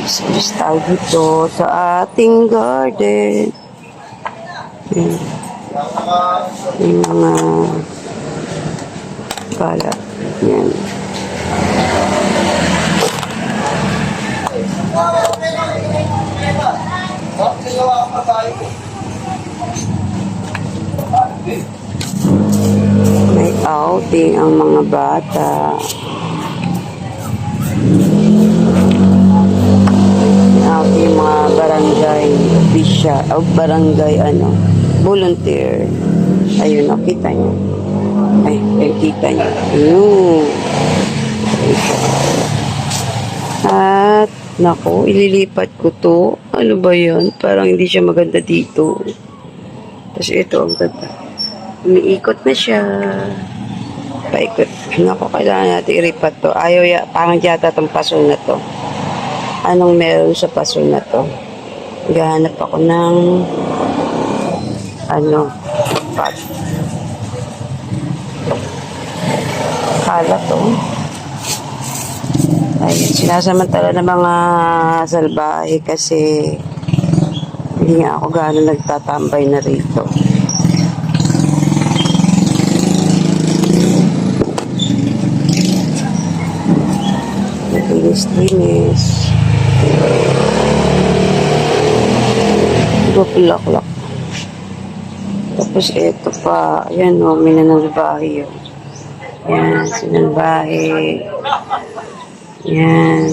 Tapos tayo dito sa ating garden. Yan. Yung mga kalat. Yan. May outing ang mga bata. Yung mga barangay official, o barangay ano, volunteer. Ayun, o, kita niyo. Ay, ay, kita niyo. Ayun. At, nako, ililipat ko to. Ano ba yun? Parang hindi siya maganda dito. Tapos ito, ang ganda. Umiikot na siya. Paikot. Naku, kailangan natin iripat to. Ayaw ya, pangit yata tong paso na to. Anong meron sa paso na to? Gahanap ako ng ano, pat. Kala to. Ayun, sinasamantala ng mga salbahe kasi hindi nga ako gano'n nagtatambay na rito. Linis-linis. Bulaklak. Tapos ito pa, ayan o, may nanalbahe yun. Yan, sinalbahe. Yan.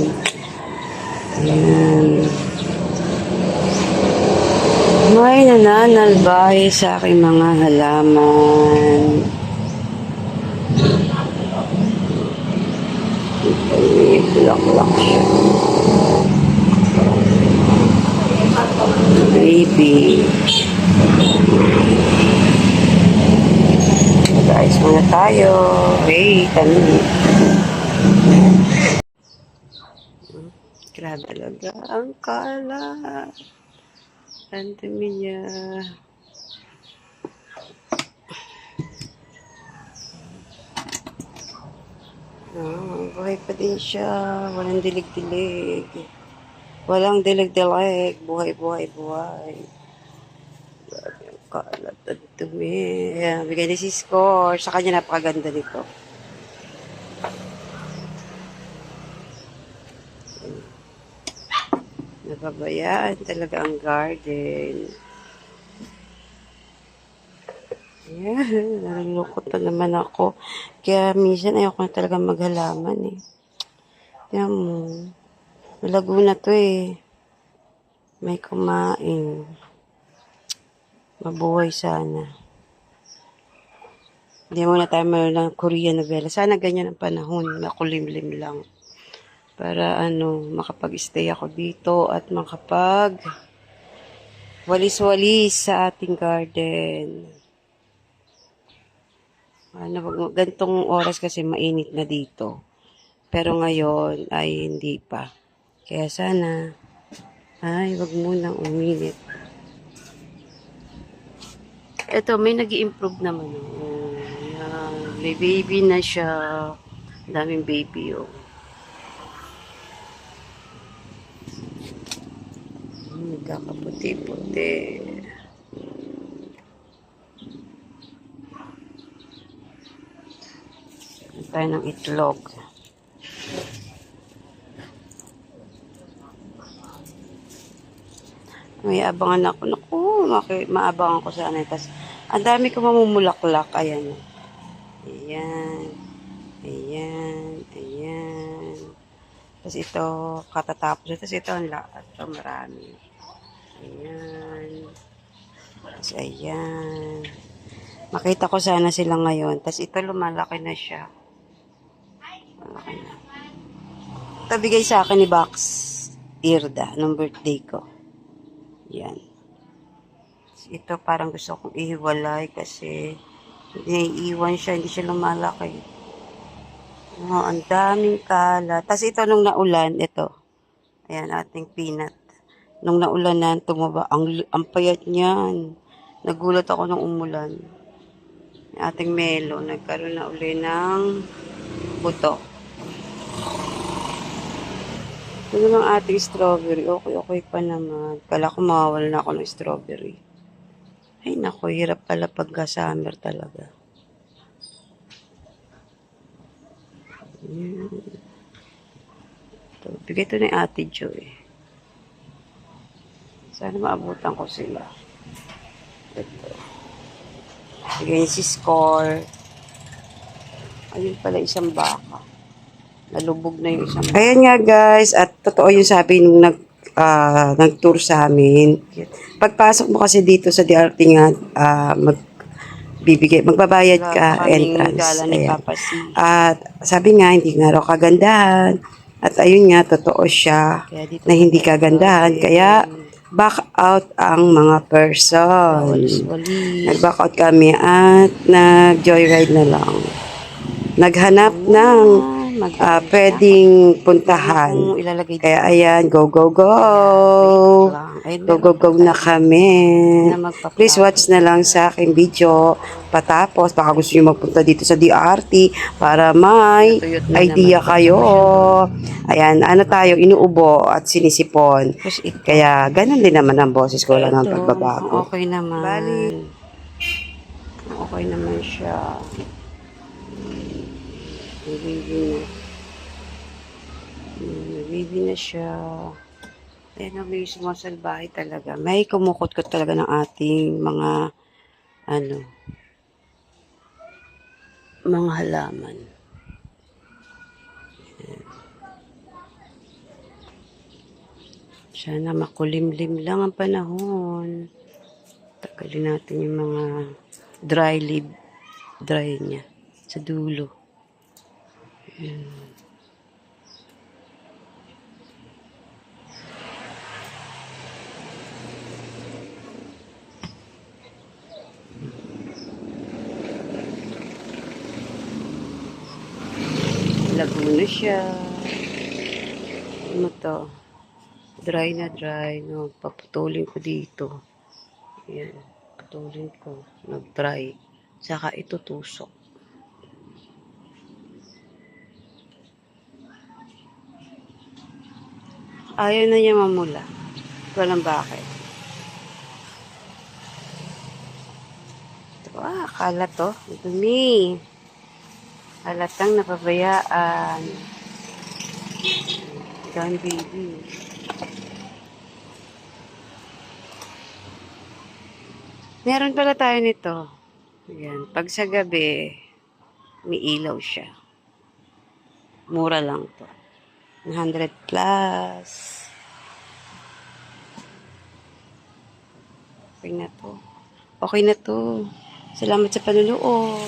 Yan. May nananalbahe sa aking mga halaman. Bulaklak siya. Baby. Guys, muna tayo. Hey, tanong. Grabe talaga ang kalat. Ang dumi niya. Ah, buhay pa din siya. Walang dilig-dilig. Walang dilig-dilig. Buhay, buhay, buhay. Grabe ang kalat at dumi. Bigay ni si Score. Sa kanya napakaganda nito. Nababayaan talaga ang garden. Ayan, nalulungkot na naman ako. Kaya minsan ayoko na talaga maghalaman eh. Tingnan mo. Malago na to eh. May kumain. Mabuhay sana. Hindi muna tayo mayroon ng Korean novela. Sana ganyan ang panahon. Makulimlim lang. Para ano, makapag-stay ako dito at makapag walis-walis sa ating garden. Ano, gantong oras kasi mainit na dito. Pero ngayon ay hindi pa. Kaya sana, ay, wag munang uminit. Ito, may nag improve naman. Oh, yan. May baby na siya. Daming baby, oh. Nagkakaputi-puti. Ano tayo ng itlog. May abangan ako. Naku, maabangan ko sana. Tapos, ang dami ko mamumulaklak. Ayan. Ayan. Ayan. Ayan. Tapos ito, katatapos. Tapos ito, ang lahat. Ito, marami. Ayan. Tapos, ayan. Makita ko sana sila ngayon. Tapos ito, lumalaki na siya. Malaki na. Ito, bigay sa akin ni Box Irda, nung birthday ko. Yan. Ito parang gusto kong ihiwalay kasi naiiwan siya, hindi siya lumalaki. Oh, ang daming kalat. Tapos ito nung naulan, ito. Ayan, ating peanut. Nung naulanan, tumaba. Ang, ang payat niyan. Nagulat ako nung umulan. Ating melo, nagkaroon na uli ng buto. Ito namang ating strawberry. Okay, okay pa naman. Kala ko mawawala na ako ng strawberry. Ay, naku, hirap pala pagka summer talaga. Ayan. Ito, bigay ito ni Ate Jo eh. Sana maabutan ko sila. Ito. Niya si Score. Ayun pala isang baka. Nalubog na yung isang baka. Ayan nga guys, at totoo yung sabi nung nag, ah, nag-tour sa amin. Pagpasok mo kasi dito sa DRT nga, ah, mag, bibigay, magbabayad ka, entrance. Ayan. At sabi nga, hindi nga raw kagandahan. At ayun nga, totoo siya na hindi kagandahan. Kaya, back out ang mga persons. Nag-back out kami at nag-joyride na lang. Naghanap ng ah, pwedeng puntahan. Kaya ayan, go, go, go. Go, go, go na kami. Please watch na lang sa aking video patapos. Baka gusto nyo magpunta dito sa DRT para may idea kayo. Ayan, ano tayo, inuubo at sinisipon. Kaya ganun din naman ang boses ko lang ang pagbabago. Okay naman. Bali. Okay naman siya. Baby na. Baby na siya. Ayan na, may sumasalbahe talaga. May kumukot-kot talaga ng ating mga ano mga halaman. Ayan. Sana makulimlim lang ang panahon. Tagalin natin yung mga dry leaf, dry niya sa dulo. Laguna siya. Ano to? Dry na dry. No? Paputulin ko dito. Ayan. Putulin ko. Nag-dry. Saka itutusok. Ayaw na niya mamula. Walang bakit. Ito, ah, kalat to. Dumi. Halatang napabayaan. Down baby. Meron pala tayo nito. Ayan. Pag sa gabi, may ilaw siya. Mura lang to. 100 plus. Okay na to. Okay na to. Salamat sa panunood.